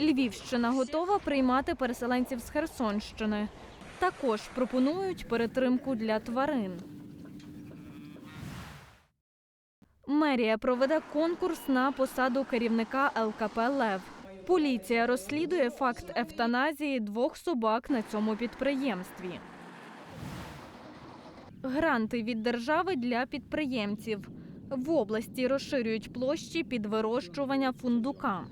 Львівщина готова приймати переселенців з Херсонщини. Також пропонують перетримку для тварин. Мерія проведе конкурс на посаду керівника ЛКП Лев. Поліція розслідує факт евтаназії двох собак на цьому підприємстві. Гранти від держави для підприємців. В області розширюють площі під вирощування фундука.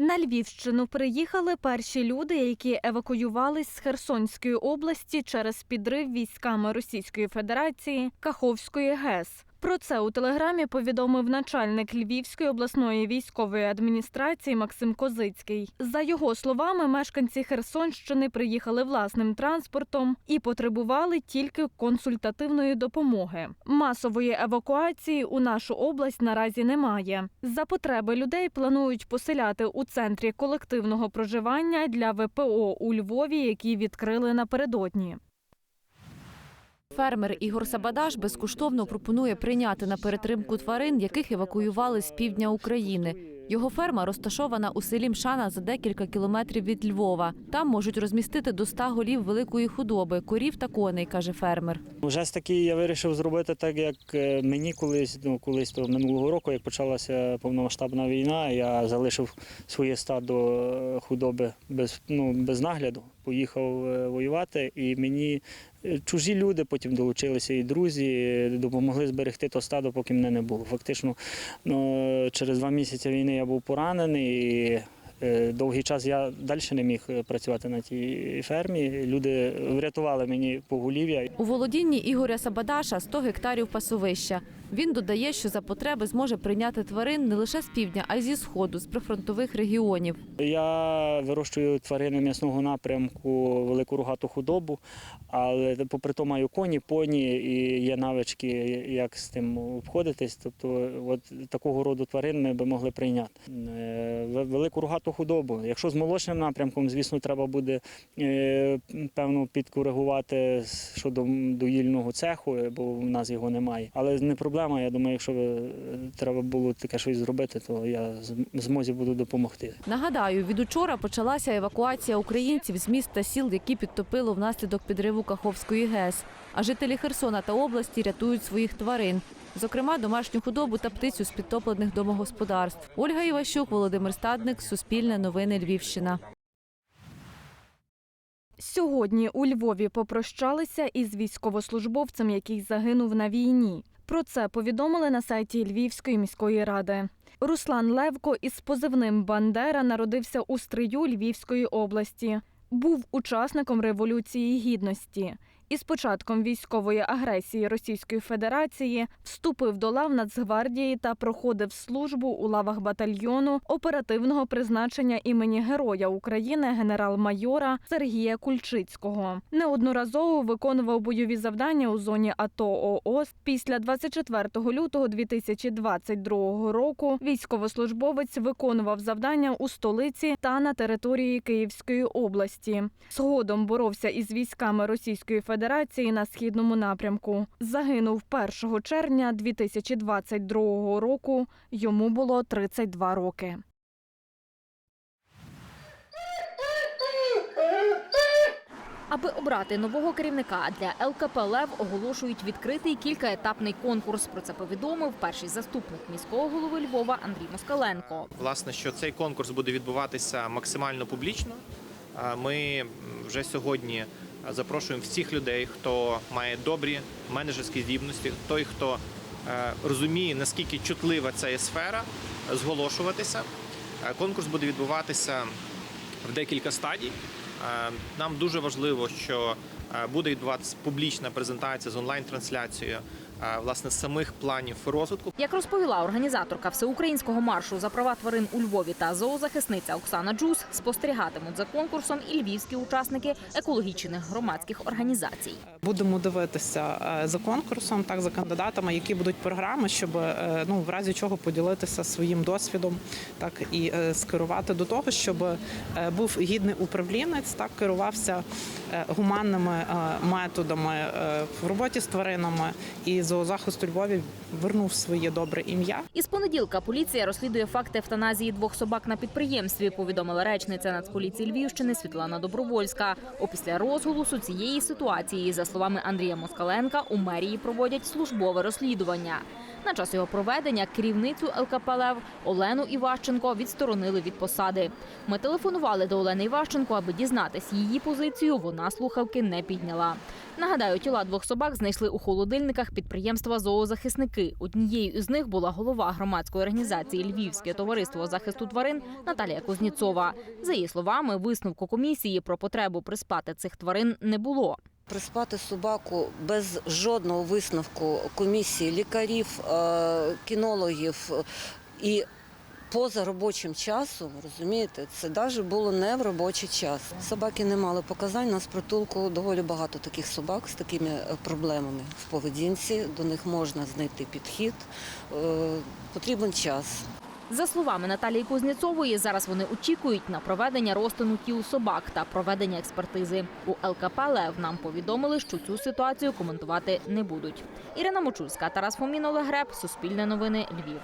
На Львівщину приїхали перші люди, які евакуювались з Херсонської області через підрив військами Російської Федерації Каховської ГЕС. Про це у телеграмі повідомив начальник Львівської обласної військової адміністрації Максим Козицький. За його словами, мешканці Херсонщини приїхали власним транспортом і потребували тільки консультативної допомоги. Масової евакуації у нашу область наразі немає. За потреби людей планують поселяти у центрі колективного проживання для ВПО у Львові, які відкрили напередодні. Фермер Ігор Сабадаш безкоштовно пропонує прийняти на перетримку тварин, яких евакуювали з півдня України. Його ферма розташована у селі Мшана за декілька кілометрів від Львова. Там можуть розмістити до 100 голів великої худоби, корів та коней, каже фермер. Жест такий я вирішив зробити так, як е, мені колись, ну колись то минулого року, як почалася повномасштабна війна, я залишив своє стадо е, худоби без, ну, без нагляду, поїхав е, воювати, і мені е, чужі люди потім долучилися, і друзі е, допомогли зберегти то стадо, поки мене не було. Фактично, ну, через два місяці війни я був поранений. І Довгий час я далі не міг працювати на тій фермі. Люди врятували мені поголів'я. У володінні Ігоря Сабадаша 100 гектарів пасовища. Він додає, що за потреби зможе прийняти тварин не лише з півдня, а й зі сходу, з прифронтових регіонів. Я вирощую тварини м'ясного напрямку, велику рогату худобу, але попри то маю коні, поні і є навички, як з тим обходитись. Тобто, от такого роду тварин ми би могли прийняти. Е, Велику рогату худобу. Якщо з молочним напрямком, звісно, треба буде е, певно підкоригувати щодо доїльного цеху, бо в нас його немає. Але не проблема. Я думаю, якщо е, треба було таке щось зробити, то я змозі буду допомогти. Нагадаю, від учора почалася евакуація українців з міст та сіл, які підтопило внаслідок підриву Каховської ГЕС. А жителі Херсона та області рятують своїх тварин. Зокрема, домашню худобу та птицю з підтоплених домогосподарств. Ольга Іващук, Володимир Стадник, Суспільне новини Львівщина. Сьогодні у Львові попрощалися із військовослужбовцем, який загинув на війні. Про це повідомили на сайті Львівської міської ради. Руслан Левко із позивним Бандера народився у Стрию Львівської області. Був учасником Революції Гідності. Із початком військової агресії Російської Федерації вступив до лав Нацгвардії та проходив службу у лавах батальйону оперативного призначення імені Героя України генерал-майора Сергія Кульчицького. Неодноразово виконував бойові завдання у зоні АТО ООС. Після 24 лютого 2022 року військовослужбовець виконував завдання у столиці та на території Київської області. Згодом боровся із військами Російської Федерації на східному напрямку. Загинув 1 червня 2022 року. Йому було 32 роки. Аби обрати нового керівника для ЛКП Лев оголошують відкритий кількаетапний конкурс. Про це повідомив перший заступник міського голови Львова Андрій Москаленко. власне, що цей конкурс буде відбуватися максимально публічно. Ми вже сьогодні запрошуємо всіх людей, хто має добрі менеджерські здібності, той, хто е, розуміє, наскільки чутлива ця є сфера, зголошуватися. Е, Конкурс буде відбуватися в декілька стадій. Е, Нам дуже важливо, що буде відбуватися публічна презентація з онлайн-трансляцією власне самих планів розвитку. Як розповіла організаторка всеукраїнського маршу за права тварин у Львові та зоозахисниця Оксана Джус, спостерігатимуть за конкурсом і львівські учасники екологічних громадських організацій. Будемо дивитися е, за конкурсом, так за кандидатами, які будуть програми, щоб е, ну в разі чого поділитися своїм досвідом, так і е, скерувати до того, щоб був гідний управлінець, так керувався гуманними методами в роботі з тваринами і зоозахист у Львові вернув своє добре ім'я. Із понеділка поліція розслідує факт евтаназії двох собак на підприємстві. Повідомила речниця Нацполіції Львівщини Світлана Добровольська. Опісля розголосу цієї ситуації, за словами Андрія Москаленка, у мерії проводять службове розслідування. На час його проведення керівницю ЛКП Олену Іващенко відсторонили від посади. Ми телефонували до Олени Іващенко, аби дізнатись її позицію. Вона слухавки не підняла. Нагадаю, тіла двох собак знайшли у холодильниках підприємства Зоозахисники. Однією із них була голова громадської організації Львівське товариство захисту тварин Наталія Кузніцова. За її словами, висновку комісії про потребу приспати цих тварин не було. Приспати собаку без жодного висновку комісії лікарів, е, кінологів і поза робочим часом, розумієте, це навіть було не в робочий час. Собаки не мали показань. У нас притулку доволі багато таких собак з такими е, проблемами в поведінці. До них можна знайти підхід. Е, Потрібен час. За словами Наталії Кузніцової, зараз вони очікують на проведення розтину тіл собак та проведення експертизи. У ЛКП «Лев» нам повідомили, що цю ситуацію коментувати не будуть. Ірина Мочульська, Тарас Фомін, Олег Греб, Суспільне новини, Львів.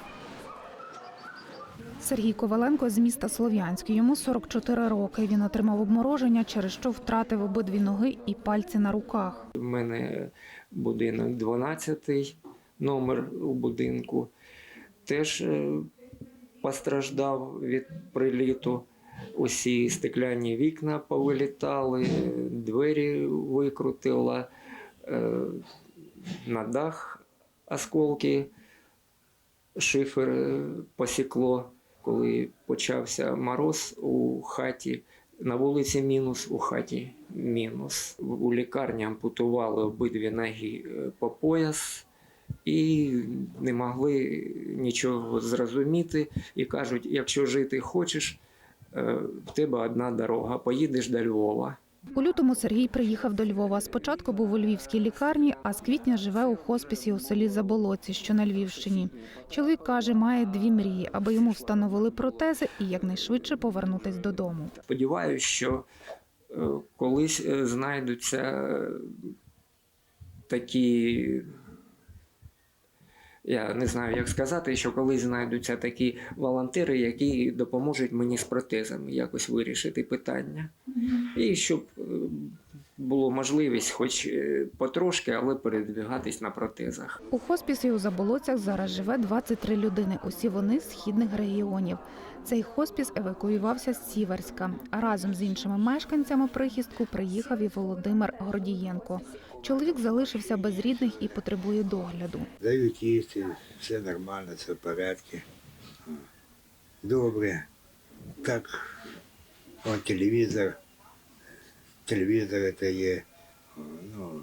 Сергій Коваленко з міста Слов'янськ. Йому 44 роки. Він отримав обмороження, через що втратив обидві ноги і пальці на руках. У мене будинок 12-й номер у будинку. Теж е, постраждав від приліту. Усі стекляні вікна повилітали, двері викрутило, е, на дах осколки, шифер е, посікло. Коли почався мороз у хаті, на вулиці мінус, у хаті мінус. У лікарні ампутували обидві ноги е, по пояс і не могли нічого зрозуміти. І кажуть, якщо жити хочеш, е, в тебе одна дорога, поїдеш до Львова. У лютому Сергій приїхав до Львова. Спочатку був у львівській лікарні, а з квітня живе у хосписі у селі Заболоці, що на Львівщині. Чоловік каже, має дві мрії, аби йому встановили протези і якнайшвидше повернутись додому. Сподіваюся, що е, колись е, знайдуться такі. Я не знаю, як сказати, що колись знайдуться такі волонтери, які допоможуть мені з протезами якось вирішити питання. І щоб е, було можливість, хоч е, потрошки, але передвигатись на протезах. У хоспісі у Заболоцях зараз живе 23 людини. Усі вони з східних регіонів. Цей хоспіс евакуювався з Сіверська. А разом з іншими мешканцями прихистку приїхав і Володимир Гордієнко. Чоловік залишився без рідних і потребує догляду. Дають їсти, все нормально, все в порядку. Добре. Так, он телевізор. Телевізор це є. Ну,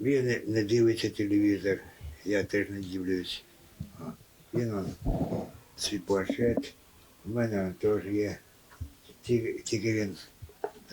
він не- дивиться телевізор, я теж не дивлюсь. Він он, свій планшет. У мене теж є. Тільки він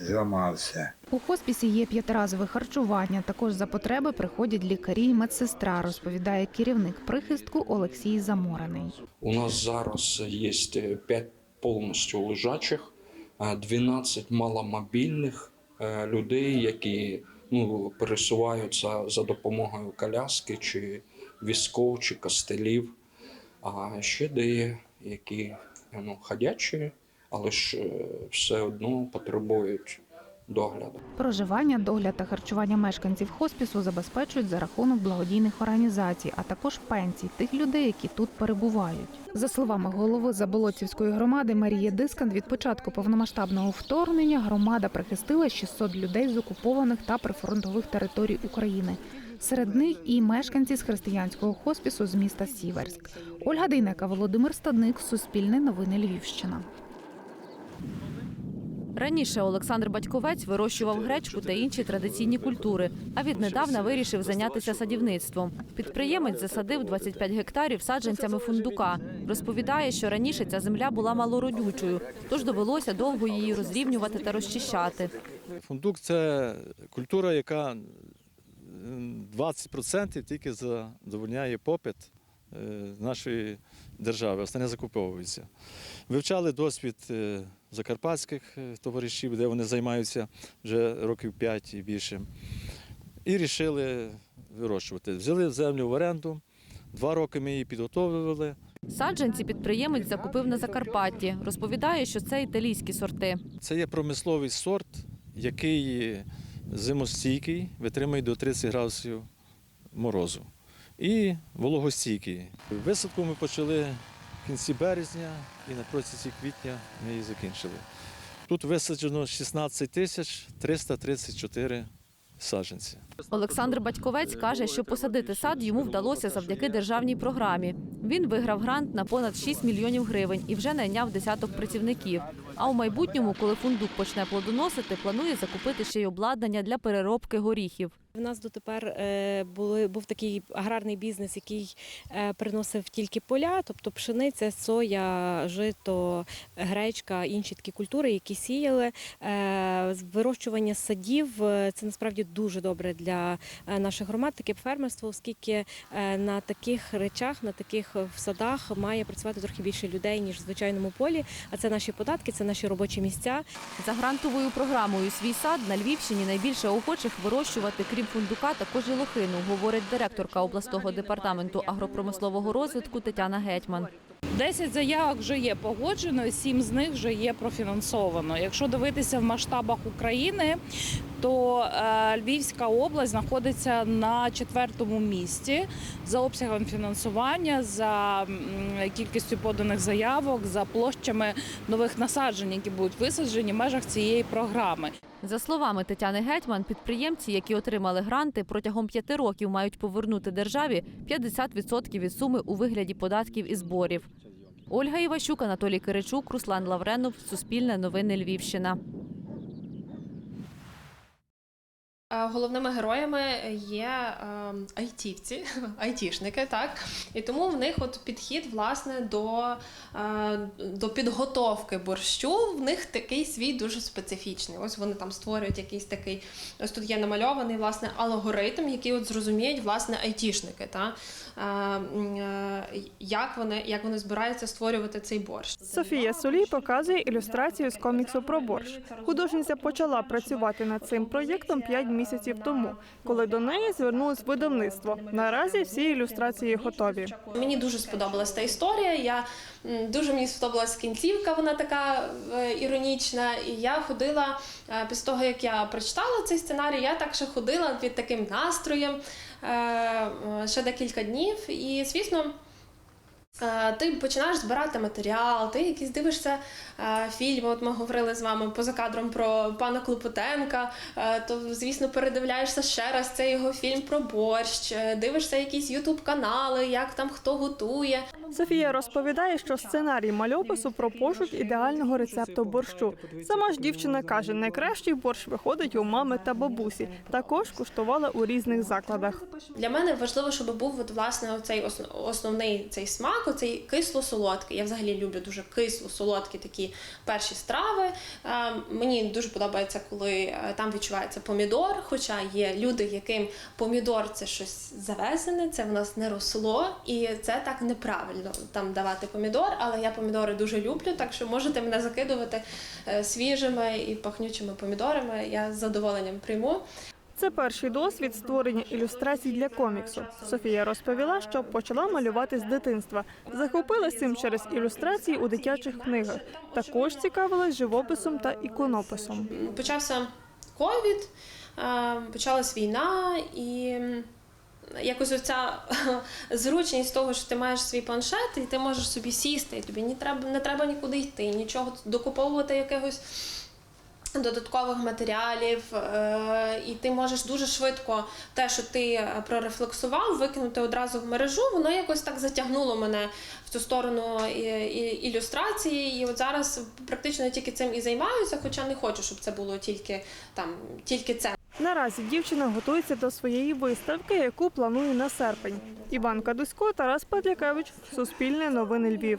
зламався. У хоспісі є п'ятиразове харчування. Також за потреби приходять лікарі і медсестра, розповідає керівник прихистку Олексій Заморений. У нас зараз є 5 повністю лежачих, 12 маломобільних е, людей, які ну, пересуваються за допомогою коляски чи візков, чи костелів. А ще де які ну, ходячі, але ж е, все одно потребують догляду. Проживання, догляд та харчування мешканців хоспісу забезпечують за рахунок благодійних організацій, а також пенсій тих людей, які тут перебувають. За словами голови Заболоцівської громади Марії Дискант, від початку повномасштабного вторгнення громада прихистила 600 людей з окупованих та прифронтових територій України. Серед них і мешканці з християнського хоспісу з міста Сіверськ. Ольга Дейнека, Володимир Стадник, Суспільне новини Львівщина. Раніше Олександр Батьковець вирощував гречку та інші традиційні культури, а віднедавна вирішив зайнятися садівництвом. Підприємець засадив 25 гектарів саджанцями фундука. Розповідає, що раніше ця земля була малородючою, тож довелося довго її розрівнювати та розчищати. Фундук це культура, яка 20% тільки задовольняє попит нашої держави, остальне закуповується. Вивчали досвід е, закарпатських е, товаришів, де вони займаються вже років 5 і більше. І вирішили вирощувати. Взяли землю в оренду, два роки ми її підготовлювали. Саджанці підприємець закупив на Закарпатті. Розповідає, що це італійські сорти. Це є промисловий сорт, який зимостійкий, витримує до 30 градусів морозу. І вологостійкий. Висадку ми почали в кінці березня і на протязі квітня ми її закінчили. Тут висаджено 16 тисяч 334 саджанці. Олександр Батьковець каже, що посадити сад йому вдалося завдяки державній програмі. Він виграв грант на понад 6 мільйонів гривень і вже найняв десяток працівників. А у майбутньому, коли фундук почне плодоносити, планує закупити ще й обладнання для переробки горіхів. В нас дотепер е, був такий аграрний бізнес, який е, приносив тільки поля, тобто пшениця, соя, жито, гречка, інші такі культури, які сіяли. Е, Вирощування садів це насправді дуже добре для наших громад, таке фермерство, оскільки на таких речах, на таких садах має працювати трохи більше людей, ніж в звичайному полі. А це наші податки, це наші робочі місця. За грантовою програмою свій сад на Львівщині найбільше охочих вирощувати, крім фундука, також і лохину, говорить директорка обласного департаменту агропромислового розвитку Тетяна Гетьман. 10 заявок вже є погоджено, 7 з них вже є профінансовано. Якщо дивитися в масштабах України, то е, Львівська область знаходиться на четвертому місці за обсягом фінансування, за кількістю поданих заявок, за площами нових насаджень, які будуть висаджені в межах цієї програми. За словами Тетяни Гетьман, підприємці, які отримали гранти, протягом п'яти років мають повернути державі 50% від суми у вигляді податків і зборів. Ольга Іващук, Анатолій Киричук, Руслан Лавренов, Суспільне новини Львівщина. Головними героями є е, айтівці, айтішники, так і тому в них от підхід власне до, е, до підготовки борщу. В них такий свій дуже специфічний. Ось вони там створюють якийсь такий. Ось тут є намальований власне алгоритм, який от зрозуміють власне айтішники. Та е, е, як вони як вони збираються створювати цей борщ. Софія Солій показує ілюстрацію з коміксу про борщ. Художниця почала працювати над цим проєктом 5 місяців тому, коли до неї звернулось видавництво. Наразі всі ілюстрації готові. Мені дуже сподобалась та історія. Я дуже мені сподобалась кінцівка, вона така е, іронічна. І я ходила е, після того, як я прочитала цей сценарій, я так ще ходила під таким настроєм е, е, ще декілька днів. І звісно. е, Ти починаєш збирати матеріал, ти якісь дивишся е, фільми. От ми говорили з вами поза кадром про пана Клопотенка. е, То, звісно, передивляєшся ще раз цей його фільм про борщ, е, дивишся якісь ютуб канали, як там хто готує. Софія розповідає, що сценарій мальопису про пошук ідеального рецепту борщу. Сама ж дівчина каже, найкращий борщ виходить у мами та бабусі. Також куштувала у різних закладах. Для мене важливо, щоб був от, власне основ- основний цей смак, оцей кисло-солодкий. Я взагалі люблю дуже кисло-солодкі такі перші страви. Е, мені дуже подобається, коли е, там відчувається помідор. Хоча є люди, яким помідор це щось завезене, це в нас не росло, і це так неправильно там давати помідор. Але я помідори дуже люблю, так що можете мене закидувати е, свіжими і пахнючими помідорами. Я з задоволенням прийму. Це перший досвід створення ілюстрацій для коміксу. Софія розповіла, що почала малювати з дитинства. Захопилась цим через ілюстрації у дитячих книгах. Також цікавилась живописом та іконописом. почався ковід, е, почалась війна і. Якось оця зручність того, що ти маєш свій планшет, і ти можеш собі сісти, і тобі не треба, не треба нікуди йти, нічого докуповувати якихось додаткових матеріалів, е, і ти можеш дуже швидко те, що ти е, прорефлексував, викинути одразу в мережу. Воно якось так затягнуло мене в цю сторону ілюстрації. І от зараз практично я тільки цим і займаюся, хоча не хочу, щоб це було тільки там, тільки це. Наразі дівчина готується до своєї виставки, яку планує на серпень. Іван Кадусько, Тарас Петлякевич, Суспільне новини Львів.